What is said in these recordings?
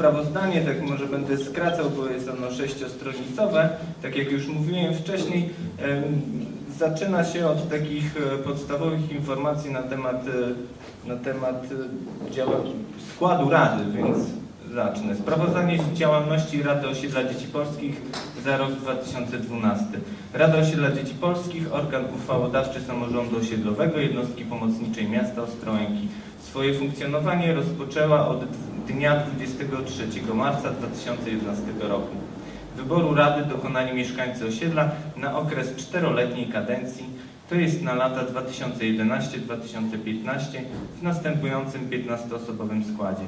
Sprawozdanie, tak może będę skracał, bo jest ono sześciostronicowe. Tak jak już mówiłem wcześniej, zaczyna się od takich e, podstawowych informacji na temat, e, na temat e, składu Rady, więc zacznę. Sprawozdanie z działalności Rady Osiedla Dzieci Polskich za rok 2012. Rada Osiedla Dzieci Polskich, organ uchwałodawczy samorządu osiedlowego, jednostki pomocniczej miasta Ostrołęki. Swoje funkcjonowanie rozpoczęła od dnia 23 marca 2011 roku. Wyboru Rady dokonali mieszkańcy osiedla na okres czteroletniej kadencji, to jest na lata 2011-2015 w następującym 15-osobowym składzie.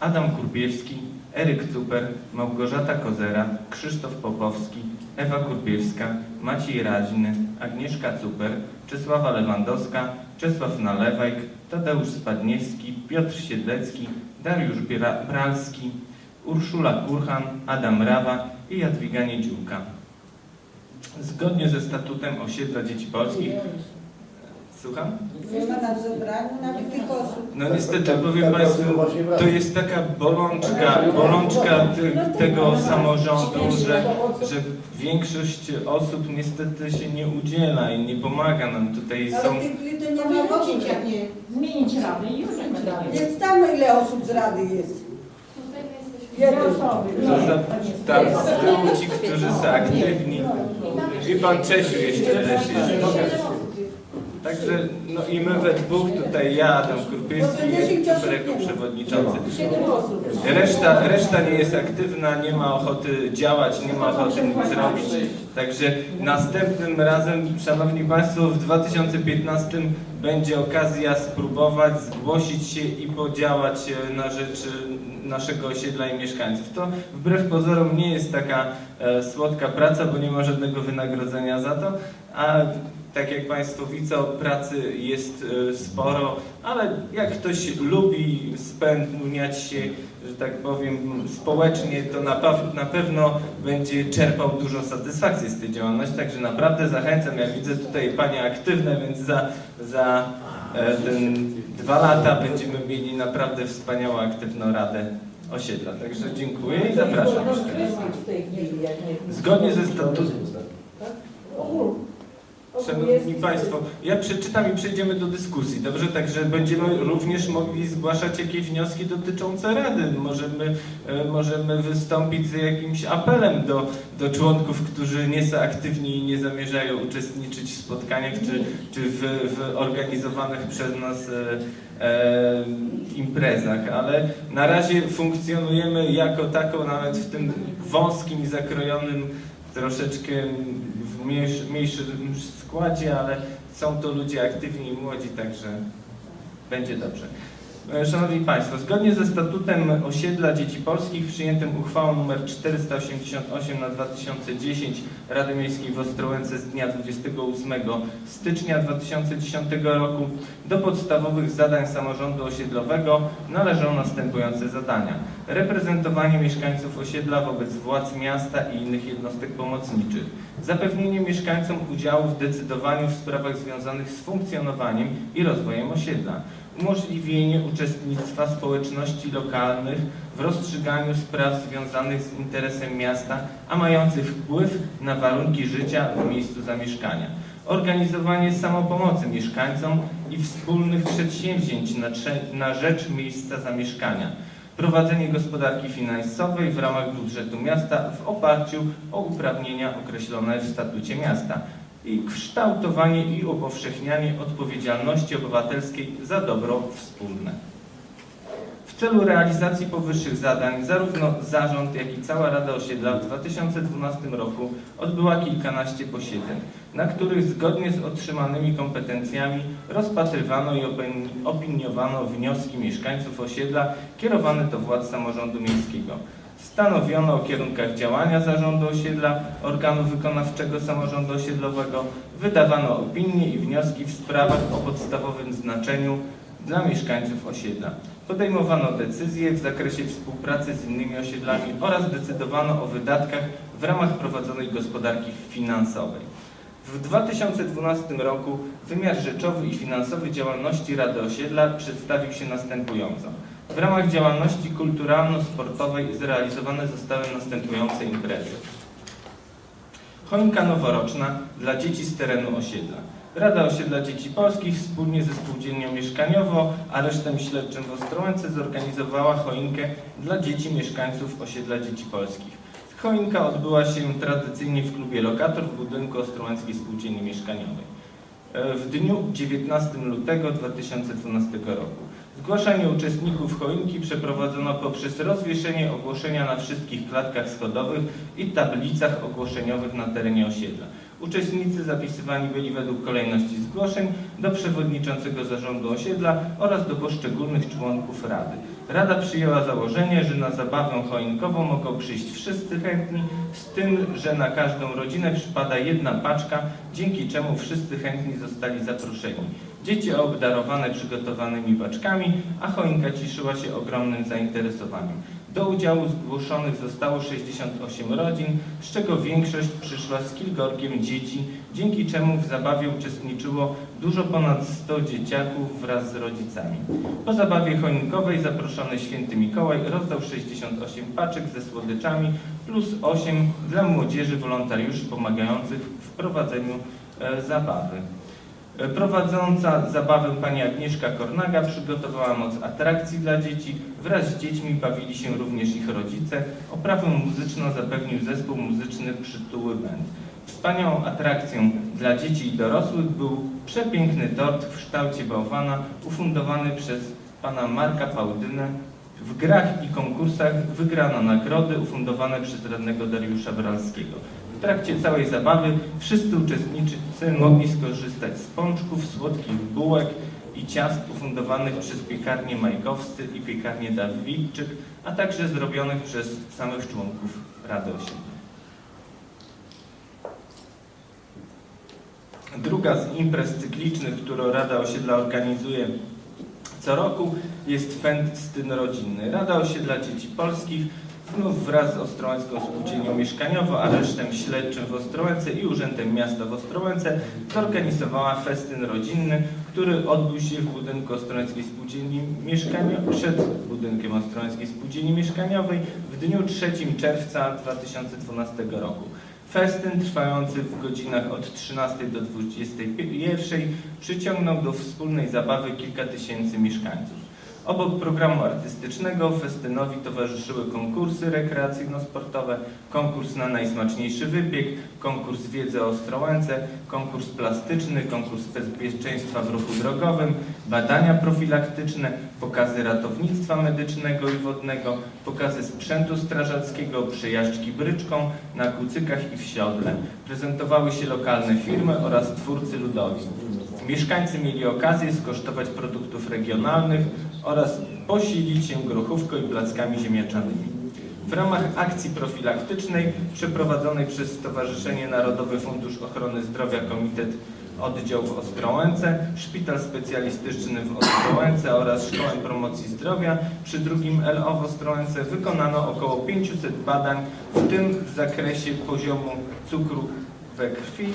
Adam Kurbiewski, Eryk Cuper, Małgorzata Kozera, Krzysztof Popowski, Ewa Kurbiewska, Maciej Raziny, Agnieszka Cuper, Czesława Lewandowska, Czesław Nalewajk, Tadeusz Spadniewski, Piotr Siedlecki, Dariusz Bra- Bralski, Urszula Kurhan, Adam Rawa i Jadwiga Niedziółka. Zgodnie ze statutem osiedla dzieci polskich, słucham? Nie ma na zebraniu nawet tych osób. No niestety, powiem Państwu, to jest taka bolączka, bolączka te, tego samorządu, że, że większość osób niestety się nie udziela i nie pomaga nam tutaj. Są, nie ma w ogóle, nie. Zmienić radę i już będzie dalej. Nie znamy ile osób z rady jest. Dwie Jeden. osoby. że za, tam z tyłu ci, którzy są aktywni i Pan Czesiu jeszcze też jest. Także, no i my we dwóch tutaj, ja, Adam Kurpiewski i jako przewodniczący. Reszta, reszta nie jest aktywna, nie ma ochoty działać, nie ma ochoty nic zrobić. Także następnym razem, Szanowni Państwo, w 2015 będzie okazja spróbować zgłosić się i podziałać na rzecz naszego osiedla i mieszkańców. To wbrew pozorom nie jest taka e, słodka praca, bo nie ma żadnego wynagrodzenia za to, a tak jak Państwo widzą, pracy jest e, sporo, ale jak ktoś lubi spędzać się, że tak powiem, społecznie, to na, na pewno będzie czerpał dużo satysfakcji z tej działalności. Także naprawdę zachęcam. Ja widzę tutaj Panie aktywne, więc za, za dwa lata będziemy mieli naprawdę wspaniałą, aktywną Radę Osiedla. Także dziękuję i zapraszam. Zgodnie ze statutem. Szanowni Państwo, ja przeczytam i przejdziemy do dyskusji, dobrze? Także będziemy również mogli zgłaszać jakieś wnioski dotyczące Rady. Możemy, e, możemy wystąpić z jakimś apelem do, do członków, którzy nie są aktywni i nie zamierzają uczestniczyć w spotkaniach czy, czy w, w organizowanych przez nas e, e, imprezach, ale na razie funkcjonujemy jako taką nawet w tym wąskim i zakrojonym troszeczkę w mniejszy- mniejszym składzie, ale są to ludzie aktywni i młodzi, także będzie dobrze. E, Szanowni Państwo, zgodnie ze statutem osiedla dzieci polskich przyjętym uchwałą nr 488 na 2010 Rady Miejskiej w Ostrołęce z dnia 28 stycznia 2010 roku do podstawowych zadań samorządu osiedlowego należą następujące zadania. Reprezentowanie mieszkańców osiedla wobec władz miasta i innych jednostek pomocniczych. Zapewnienie mieszkańcom udziału w decydowaniu w sprawach związanych z funkcjonowaniem i rozwojem osiedla. Umożliwienie uczestnictwa społeczności lokalnych w rozstrzyganiu spraw związanych z interesem miasta, a mających wpływ na warunki życia w miejscu zamieszkania. Organizowanie samopomocy mieszkańcom i wspólnych przedsięwzięć na, na rzecz miejsca zamieszkania. Prowadzenie gospodarki finansowej w ramach budżetu miasta w oparciu o uprawnienia określone w statucie miasta kształtowanie i upowszechnianie odpowiedzialności obywatelskiej za dobro wspólne. W celu realizacji powyższych zadań zarówno zarząd, jak i cała Rada Osiedla w 2012 roku odbyła kilkanaście posiedzeń, na których zgodnie z otrzymanymi kompetencjami rozpatrywano i opini- opiniowano wnioski mieszkańców osiedla kierowane do władz samorządu miejskiego. Stanowiono o kierunkach działania zarządu osiedla, organu wykonawczego samorządu osiedlowego, wydawano opinie i wnioski w sprawach o podstawowym znaczeniu dla mieszkańców osiedla. Podejmowano decyzje w zakresie współpracy z innymi osiedlami oraz decydowano o wydatkach w ramach prowadzonej gospodarki finansowej. W 2012 roku wymiar rzeczowy i finansowy działalności Rady Osiedla przedstawił się następująco. W ramach działalności kulturalno-sportowej zrealizowane zostały następujące imprezy. Choinka noworoczna dla dzieci z terenu osiedla. Rada Osiedla Dzieci Polskich wspólnie ze Spółdzielnią Mieszkaniowo, aresztem śledczym w Ostrołęce zorganizowała choinkę dla dzieci mieszkańców Osiedla Dzieci Polskich. Choinka odbyła się tradycyjnie w klubie Lokator w budynku Ostrołęckiej Spółdzielni Mieszkaniowej e, w dniu 19 lutego 2012 roku. Zgłaszanie uczestników choinki przeprowadzono poprzez rozwieszenie ogłoszenia na wszystkich klatkach schodowych i tablicach ogłoszeniowych na terenie osiedla. Uczestnicy zapisywani byli według kolejności zgłoszeń do przewodniczącego zarządu osiedla oraz do poszczególnych członków rady. Rada przyjęła założenie, że na zabawę choinkową mogą przyjść wszyscy chętni, z tym, że na każdą rodzinę przypada jedna paczka, dzięki czemu wszyscy chętni zostali zaproszeni. Dzieci obdarowane przygotowanymi paczkami, a choinka cieszyła się ogromnym zainteresowaniem. Do udziału zgłoszonych zostało 68 rodzin, z czego większość przyszła z kilkorgiem dzieci, dzięki czemu w zabawie uczestniczyło dużo ponad 100 dzieciaków wraz z rodzicami. Po zabawie choinkowej zaproszony święty Mikołaj rozdał 68 paczek ze słodyczami plus 8 dla młodzieży wolontariuszy pomagających w prowadzeniu e, zabawy. Prowadząca zabawę pani Agnieszka Kornaga przygotowała moc atrakcji dla dzieci. Wraz z dziećmi bawili się również ich rodzice. Oprawę muzyczną zapewnił zespół muzyczny Przytuły Band. Wspaniałą atrakcją dla dzieci i dorosłych był przepiękny tort w kształcie bałwana ufundowany przez pana Marka Pałdynę. W grach i konkursach wygrano nagrody ufundowane przez radnego Dariusza Bralskiego. W trakcie całej zabawy wszyscy uczestnicy mogli skorzystać z pączków, słodkich bułek i ciast ufundowanych przez piekarnię Majkowscy i piekarnię Dawidczyk, a także zrobionych przez samych członków Rady Osiedla. Druga z imprez cyklicznych, którą Rada Osiedla organizuje co roku jest festyn rodzinny. Rada Osiedla Dzieci Polskich znów wraz z Ostrołęcką Spółdzielnią Mieszkaniową, aresztem śledczym w Ostrołęce i Urzędem Miasta w Ostrołęce zorganizowała festyn rodzinny, który odbył się w budynku Ostrołęckiej Spółdzielni Mieszkaniowej, przed budynkiem Ostrołęckiej Spółdzielni Mieszkaniowej w dniu 3 czerwca 2012 roku. Festyn trwający w godzinach od 13 do 21 przyciągnął do wspólnej zabawy kilka tysięcy mieszkańców. Obok programu artystycznego festynowi towarzyszyły konkursy rekreacyjno-sportowe, konkurs na najsmaczniejszy wypiek, konkurs wiedzy o Ostrołęce, konkurs plastyczny, konkurs bezpieczeństwa w ruchu drogowym, badania profilaktyczne, pokazy ratownictwa medycznego i wodnego, pokazy sprzętu strażackiego, przejażdżki bryczką na kucykach i w siodle. Prezentowały się lokalne firmy oraz twórcy ludowi. Mieszkańcy mieli okazję skosztować produktów regionalnych oraz posilić się grochówką i plackami ziemniaczanymi. W ramach akcji profilaktycznej przeprowadzonej przez Stowarzyszenie Narodowy Fundusz Ochrony Zdrowia Komitet Oddział w Ostrołęce, Szpital Specjalistyczny w Ostrołęce oraz Szkołę Promocji Zdrowia przy drugim LO w Ostrołęce wykonano około 500 badań, w tym w zakresie poziomu cukru we krwi,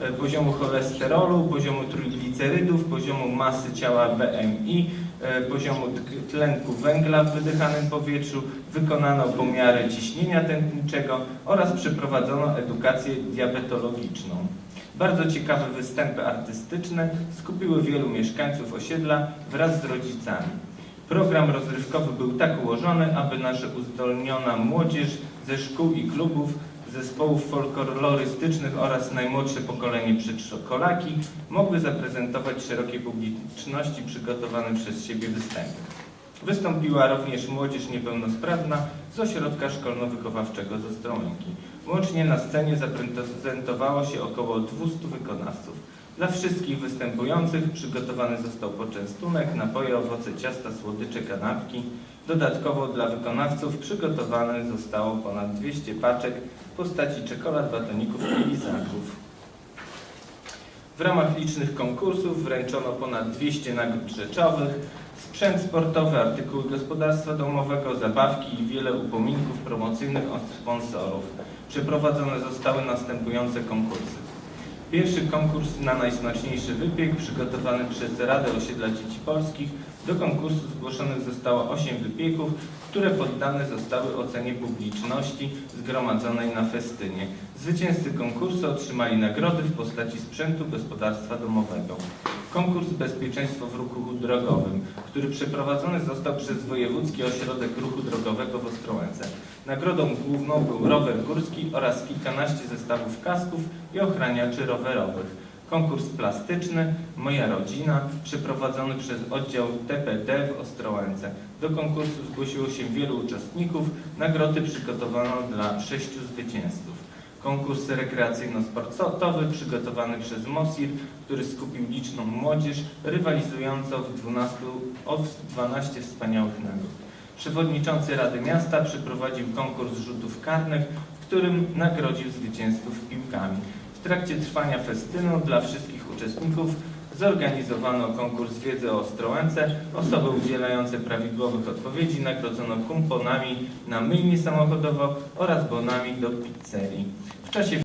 e, poziomu cholesterolu, poziomu trójglicerydów, poziomu masy ciała BMI, poziomu tk- tlenku węgla w wydychanym powietrzu, wykonano pomiary ciśnienia tętniczego oraz przeprowadzono edukację diabetologiczną. Bardzo ciekawe występy artystyczne skupiły wielu mieszkańców osiedla wraz z rodzicami. Program rozrywkowy był tak ułożony, aby nasza uzdolniona młodzież ze szkół i klubów, zespołów folklorystycznych oraz najmłodsze pokolenie przedszkolaki mogły zaprezentować szerokiej publiczności przygotowane przez siebie występy. Wystąpiła również młodzież niepełnosprawna z ośrodka szkolno-wychowawczego z Ostrołęki. Łącznie na scenie zaprezentowało się około 200 wykonawców. Dla wszystkich występujących przygotowany został poczęstunek, napoje, owoce, ciasta, słodycze, kanapki. Dodatkowo dla wykonawców przygotowane zostało ponad 200 paczek w postaci czekolad, batoników i lizaków. W ramach licznych konkursów wręczono ponad 200 nagród rzeczowych, sprzęt sportowy, artykuły gospodarstwa domowego, zabawki i wiele upominków promocyjnych od sponsorów. Przeprowadzone zostały następujące konkursy. Pierwszy konkurs na najsmaczniejszy wypiek przygotowany przez Radę Osiedla Dzieci Polskich Do konkursu zgłoszonych zostało 8 wypieków, które poddane zostały ocenie publiczności zgromadzonej na festynie. Zwycięzcy konkursu otrzymali nagrody w postaci sprzętu gospodarstwa domowego. Konkurs Bezpieczeństwo w ruchu drogowym, który przeprowadzony został przez Wojewódzki Ośrodek Ruchu Drogowego w Ostrołęce. Nagrodą główną był rower górski oraz kilkanaście zestawów kasków i ochraniaczy rowerowych. Konkurs plastyczny Moja Rodzina, przeprowadzony przez oddział TPD w Ostrołęce. Do konkursu zgłosiło się wielu uczestników. Nagrody przygotowano dla sześciu zwycięzców. Konkurs rekreacyjno-sportowy przygotowany przez MOSIR, który skupił liczną młodzież, rywalizującą w 12, o 12 wspaniałych nagród. Przewodniczący Rady Miasta przeprowadził konkurs rzutów karnych, w którym nagrodził zwycięzców piłkami. W trakcie trwania festynu dla wszystkich uczestników zorganizowano konkurs wiedzy o Ostrołęce. Osoby udzielające prawidłowych odpowiedzi nagrodzono kumponami na myjnię samochodową oraz bonami do pizzerii. W czasie